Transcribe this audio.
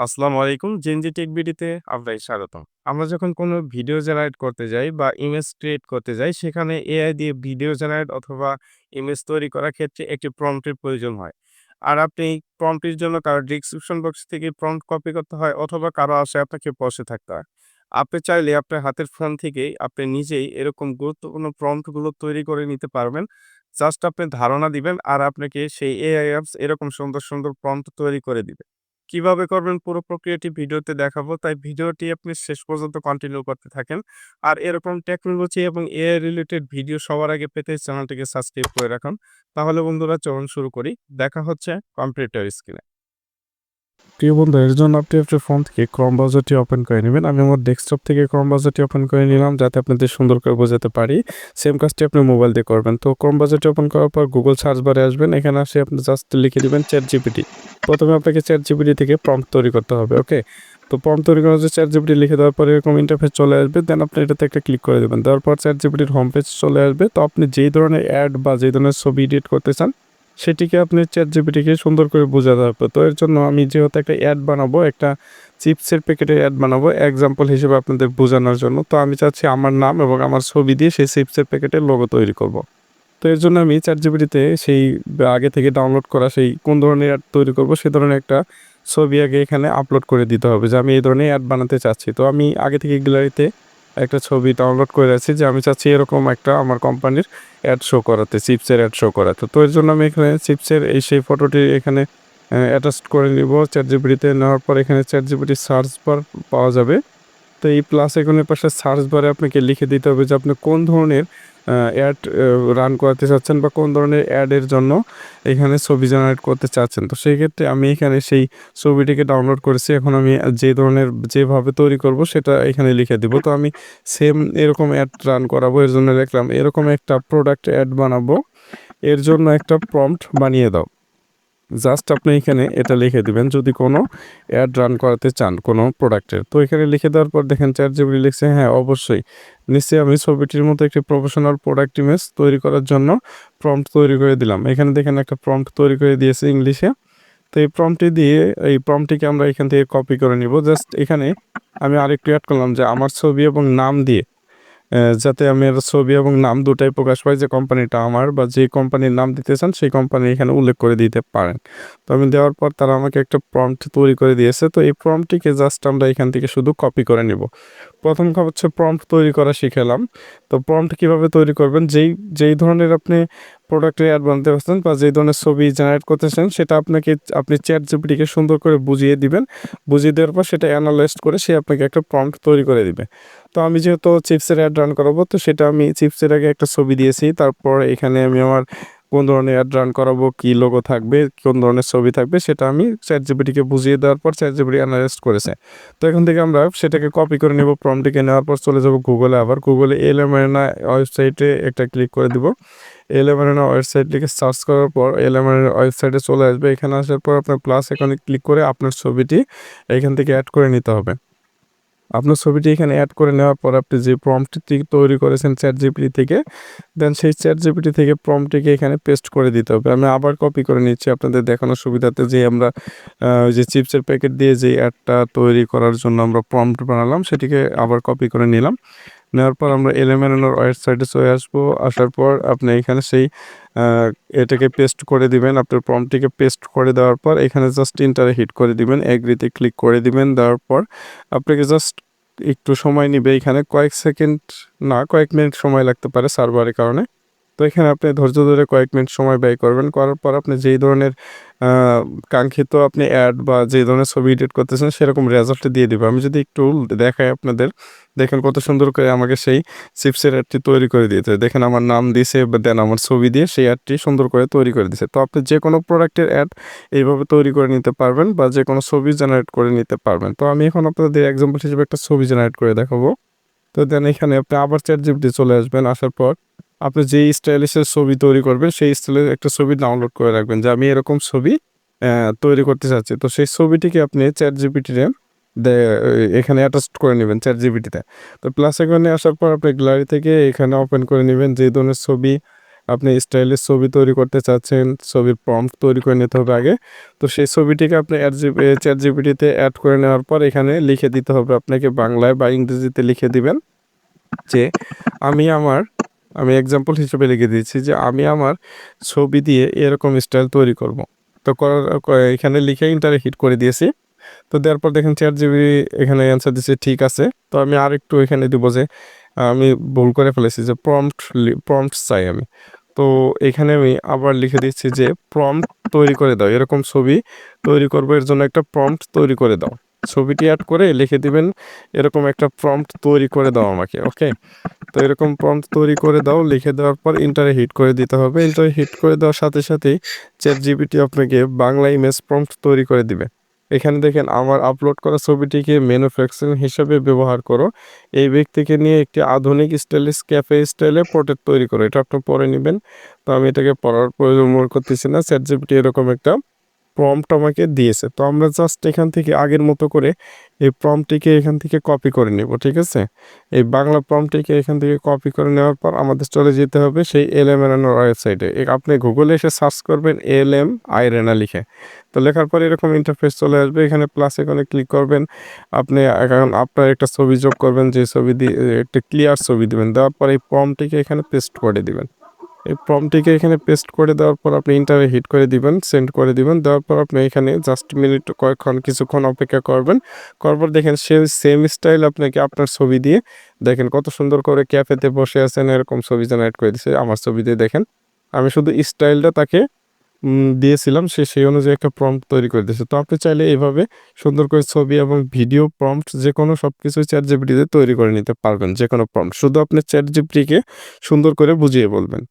আসসালামু আলাইকুম। Gen Z take বিডিতে আপনাকে স্বাগতম। আমরা যখন কোনো ভিডিও জেনারেট করতে যাই বা ইমেজ ক্রিয়েট করতে যাই, সেখানে এআই দিয়ে ভিডিও জেনারেট অথবা ইমেজ তৈরি করার ক্ষেত্রে একটি প্রম্পটের প্রয়োজন হয়। আর আপনি প্রম্পটের জন্য কারও ডিসক্রিপশন বক্স থেকে প্রম্পট কপি করতে হয় অথবা কারও আসে আপনাকে বসে থাকতে হয়। আপনি চাইলে আপনার হাতের ফোন থেকেই আপনি নিজেই এরকম গুরুত্বপূর্ণ প্রম্পটগুলো তৈরি করে নিতে পারবেন। জাস্ট আপনি ধারণা দিবেন আর আপনাকে সেই এআই অ্যাপস এরকম সুন্দর সুন্দর প্রম্পট তৈরি করে দিবে। কীভাবে করবেন পুরো প্রক্রিয়াটি ভিডিওতে দেখাবো। তাই ভিডিওটি আপনি শেষ পর্যন্ত কন্টিনিউ করতে থাকেন। আর এরকম টেকনোলজি এবং এআই রিলেটেড ভিডিও সবার আগে পেতে চ্যানেলটিকে সাবস্ক্রাইব করে রাখুন। তাহলে বন্ধুরা চলুন শুরু করি। দেখা হচ্ছে কম্পিউটার স্ক্রিনে প্রিয় বন্ধু, এর জন্য আপনি আপনার ফোন থেকে ক্রম ব্রাউজারটি ওপেন করে নেবেন। আমি আমার ডেস্কটপ থেকে ক্রম ব্রাউজারটি ওপেন করে নিলাম, যাতে আপনাদের সুন্দর করে বোঝাতে পারি। সেম কাজটি আপনি মোবাইল দিয়ে করবেন। তো ক্রম ব্রাউজারটি ওপেন করার পর গুগল সার্চ বারে আসবেন। এখানে আসে আপনি জাস্ট লিখে দিবেন চ্যাট জিপিটি প্রথমে আপনাকে চ্যাট জিপিটি থেকে প্রম্পট তৈরি করতে হবে ওকে তো প্রম্পট তৈরি করার চ্যাট জিপিটি লিখে দেওয়ার পরে এরকম ইন্টারফেস চলে আসবে। দেন আপনি এটাতে একটা ক্লিক করে দেবেন। দেওয়ার পর চ্যাট জিপিটির হোম পেজ চলে আসবে। তো আপনি যেই ধরনের অ্যাড বা যেই ধরনের ছবি এডিট করতে চান সেটিকে আপনি চ্যাট জিপিটিকে সুন্দর করে বোঝাতে হবে তো এর জন্য আমি যেহেতু একটা অ্যাড বানাবো, একটা চিপসের প্যাকেটের অ্যাড বানাবো এক্সাম্পল হিসেবে আপনাদের বোঝানোর জন্য, তো আমি চাচ্ছি আমার নাম এবং আমার ছবি দিয়ে সেই চিপসের প্যাকেটের লোগো তৈরি করব। তো এর জন্য আমি চ্যাট জিপিটিতে সেই আগে থেকে ডাউনলোড করা সেই কোন ধরনের অ্যাড তৈরি করব, সে ধরনের একটা ছবি আগে এখানে আপলোড করে দিতে হবে, যে আমি এই ধরনের অ্যাড বানাতে চাচ্ছি তো আমি আগে থেকে গ্যালারিতে একটা ছবি ডাউনলোড করে আছি যে আমি চাচ্ছি এরকম একটা আমার কোম্পানির অ্যাড শো করাতে চিপসের অ্যাড শো করাতে। তো এর জন্য আমি এখানে চিপসের এই সেই ফটোটি এখানে অ্যাটাচ করে নিব। চ্যাট জিপিটিতে নেওয়ার পর এখানে চ্যাট জিপিটি সার্চ বার পাওয়া যাবে। তো এই প্লাস এখানে পাশে সার্চ বারে আপনাকে লিখে দিতে হবে যে আপনি কোন ধরনের অ্যাড রান করাতে চাচ্ছেন বা কোন ধরনের অ্যাডের জন্য এখানে ছবি জেনারেট করতে চাচ্ছেন। তো সেই ক্ষেত্রে আমি এখানে সেই ছবিটিকে ডাউনলোড করেছি। এখন আমি যে ধরনের, যেভাবে তৈরি করব সেটা এখানে লিখে দিব। তো আমি সেম এরকম অ্যাড রান করাবো, এর জন্য লিখলাম এরকম একটা প্রোডাক্ট অ্যাড বানাবো, এর জন্য একটা প্রম্পট বানিয়ে দাও। জাস্ট আপনি এখানে এটা লিখে দিবেন, যদি কোনো অ্যাড রান করাতে চান কোনো প্রোডাক্টের তো এখানে লিখে দেওয়ার পর দেখেন চার জিবি লিখছে হ্যাঁ অবশ্যই। নিশ্চয়ই আমি ছবিটির মতো একটি প্রফেশনাল প্রোডাক্ট ইমেজ তৈরি করার জন্য প্রম্পট তৈরি করে দিলাম। এখানে দেখেন একটা প্রম্পট তৈরি করে দিয়েছে ইংলিশে। তো এই প্রম্পটি দিয়ে, এই প্রম্পটিকে আমরা এখান থেকে কপি করে নিব। জাস্ট এখানে আমি আরেকটু অ্যাড করলাম যে আমার ছবি এবং নাম দিয়ে যাতে আমি এর ছবি এবং নাম দুটাই প্রকাশ পাই যে কোম্পানিটা আমার বা যে কোম্পানির নাম দিতে চান, সেই কোম্পানি এখানে উল্লেখ করে দিতে পারেন। তো আমি দেওয়ার পর তারা আমাকে একটা প্রম্পট তৈরি করে দিয়েছে। তো এই প্রম্পটিকে জাস্ট আমরা এখান থেকে শুধু কপি করে নিব। প্রথম কথা হচ্ছে প্রম্পট তৈরি করা শিখেলাম। তো প্রম্পট কীভাবে তৈরি করবেন? যেই যেই ধরনের আপনি প্রোডাক্টের অ্যাড বানাতে পারছেন বা যেই ধরনের ছবি জেনারেট করতেছেন সেটা আপনাকে, আপনি চ্যাট জিপিটিকে সুন্দর করে বুঝিয়ে দিবেন। বুঝিয়ে দেওয়ার পর সেটা অ্যানালাইজ করে সে আপনাকে একটা প্রম্পট তৈরি করে দিবে। তো আমি যেহেতু চিপসের অ্যাড রান করাবো, তো সেটা আমি চিপসের আগে একটা ছবি দিয়েছি। তারপর এখানে আমি আমার কোন ধরনের অ্যাড রান করাবো, কী লোগো থাকবে, কোন ধরনের ছবি থাকবে, সেটা আমি চ্যাট জিপিটিকে বুঝিয়ে দেওয়ার পর চ্যাট জিপিটি অ্যানালাইজ করেছে। তো এখান থেকে আমরা সেটাকে কপি করে নেব প্রমটিকে নেওয়ার পর চলে যাব গুগলে আবার। গুগলে এলএমএনা ওয়েবসাইটে একটা ক্লিক করে দিব। এলএমএনা ওয়েবসাইট লিখে সার্চ করার পর এলএমএনা ওয়েবসাইটে চলে আসবে। এখানে আসার পর আপনার প্লাস এখানে ক্লিক করে আপনার ছবিটি এখান থেকে অ্যাড করে নিতে হবে। আপনার ছবিটি এখানে অ্যাড করে নেওয়ার পর আপনি যে প্রমটি তৈরি করেছেন চ্যাট জিপিটি থেকে দেন সেই চ্যাট জিপিটি থেকে প্রম্পটিকে এখানে পেস্ট করে দিতে হবে। আমি আবার কপি করে নিচ্ছি আপনাদের দেখানোর সুবিধাতে যে আমরা ওই যে চিপসের প্যাকেট দিয়ে যে অ্যাডটা তৈরি করার জন্য আমরা প্রম্পট বানালাম, সেটিকে আবার কপি করে নিলাম। নেওয়ার পর আমরা এলিমেন্টের ওয়েবসাইটে চলে আসব। আসার পর আপনি এখানে সেই এটাকে পেস্ট করে দিবেন। আপনার প্রমটিকে পেস্ট করে দেওয়ার পর এখানে জাস্ট ইন্টারে হিট করে দিবেন। এগ্রিতে ক্লিক করে দিবেন। দেওয়ার পর আপনাকে জাস্ট একটু সময় নিবে। এখানে কয়েক সেকেন্ড না, কয়েক মিনিট সময় লাগতে পারে সার্ভারের কারণে। তো এখানে আপনি ধৈর্য ধরে কয়েক মিনিট সময় ব্যয় করবেন। করার পর আপনি যেই ধরনের কাঙ্ক্ষিত আপনি অ্যাড বা যে ধরনের ছবি এডিট করতেছেন সেরকম রেজাল্ট দিয়ে দেবে। আমি যদি একটু দেখাই আপনাদের, দেখেন কত সুন্দর করে আমাকে সেই চিপসের অ্যাডটি তৈরি করে দিয়েছে। দেখেন আমার নাম দিয়েছে বা দেন আমার ছবি দিয়ে সেই অ্যাডটি সুন্দর করে তৈরি করে দিয়েছে তো আপনি যে কোনো প্রোডাক্টের অ্যাড এইভাবে তৈরি করে নিতে পারবেন বা যে কোনো ছবি জেনারেট করে নিতে পারবেন। তো আমি এখন আপনাদের এক্সাম্পল হিসেবে একটা ছবি জেনারেট করে দেখাবো। তো দেন এখানে আপনি আবার চ্যাট জিপিটি চলে আসবেন। আসার পর আপনি যেই স্টাইলিশের ছবি তৈরি করবেন, সেই স্টাইলের একটা ছবি ডাউনলোড করে রাখবেন যে আমি এরকম ছবি তৈরি করতে চাচ্ছি। তো সেই ছবিটিকে আপনি চ্যাট জিপিটিতে এখানে অ্যাটাচ করে নেবেন চ্যাট জিপিটিতে তো প্লাস এখানে আসার পর আপনি গ্যালারি থেকে এখানে ওপেন করে নেবেন। যে ধরনের ছবি আপনি স্টাইলিশ ছবি তৈরি করতে চাচ্ছেন, ছবির প্রম্পট তৈরি করে নিতে হবে আগে। তো সেই ছবিটিকে আপনি চ্যাট জিপিটিতে অ্যাড করে নেওয়ার পর এখানে লিখে দিতে হবে। আপনাকে বাংলায় বা ইংরেজিতে লিখে দিবেন যে, আমি আমার আমি এক্সাম্পল হিসেবে লিখে দিয়েছি যে আমি আমার ছবি দিয়ে এরকম স্টাইল তৈরি করব। তো এখানে লিখে ইন্টারে হিট করে দিয়েছি। তো দেওয়ার পর দেখেন চার জিবি এখানে অ্যান্সার দিচ্ছে ঠিক আছে। তো আমি আর একটু এখানে দিব যে, আমি ভুল করে ফেলেছি যে প্রম্পট প্রম্পট চাই আমি। তো এখানে আমি আবার লিখে দিচ্ছি যে প্রম্পট তৈরি করে দাও। এরকম ছবি তৈরি করব, এর জন্য একটা প্রম্পট তৈরি করে দাও। ছবিটি অ্যাড করে লিখে দিবেন, এরকম একটা প্রম্পট তৈরি করে দাও আমাকে ওকে তো এরকম প্রম্পট তৈরি করে দাও, লিখে দেওয়ার পর ইন্টারে হিট করে দিতে হবে। ইন্টারে হিট করে দেওয়ার সাথে সাথেই চ্যাট জিপিটি আপনাকে বাংলা ইমেজ প্রম্পট তৈরি করে দিবে। এখানে দেখেন, আমার আপলোড করা ছবিটিকে ম্যানুফ্যাকচারিং হিসাবে ব্যবহার করো। এই ব্যক্তিকে নিয়ে একটি আধুনিক স্টাইলিশ ক্যাফে স্টাইলে পোর্ট্রেট তৈরি করো। এটা আপনি পরে নেবেন। তো আমি এটাকে পড়ার প্রয়োজন মনে করতেছি না। চ্যাট জিপিটি এরকম একটা প্রম্পট আমাকে দিয়েছে। তো আমরা জাস্ট এখান থেকে আগের মতো করে এই প্রম্পটিকে এখান থেকে কপি করে নেব, ঠিক আছে? এই বাংলা প্রম্পটিকে এখান থেকে কপি করে নেওয়ার পর আমাদের চলে যেতে হবে সেই এল এম এরানোর ওয়েবসাইটে আপনি গুগলে এসে সার্চ করবেন এল এম আইরেনা লিখে। তো লেখার পর এরকম ইন্টারফেস চলে আসবে, এখানে প্লাস এখানে ক্লিক করবেন। আপনি এখন আপনার একটা ছবি যোগ করবেন, যে ছবি দিয়ে, একটা ক্লিয়ার ছবি দেবেন। দেওয়ার পর এই প্রম্পটিকে এখানে পেস্ট করে দিবেন। এই প্রম্পটিকে এখানে পেস্ট করে দেওয়ার পর আপনি ইন্টারে হিট করে দিবেন সেন্ড করে দিবেন। দেওয়ার পর আপনি এখানে জাস্ট মিনিট কয়েকক্ষণ, কিছুক্ষণ অপেক্ষা করবেন। পর দেখেন সে সেম স্টাইল আপনাকে আপনার ছবি দিয়ে, দেখেন কত সুন্দর করে ক্যাফেতে বসে আছেন, এরকম ছবি জেনারেট করে দিচ্ছে আমার ছবি দিয়ে দেখেন, আমি শুধু স্টাইলটা তাকে দিয়েছিলাম, সে সেই অনুযায়ী একটা প্রম্পট তৈরি করে দিয়েছে। তো আপনি চাইলে এইভাবে সুন্দর করে ছবি এবং ভিডিও প্রম্পট যে কোনো সব কিছু চ্যাট জিপিটিতে তৈরি করে নিতে পারবেন যে কোনো প্রম্পট শুধু আপনি চ্যাট জিপিটিকে সুন্দর করে বুঝিয়ে বলবেন।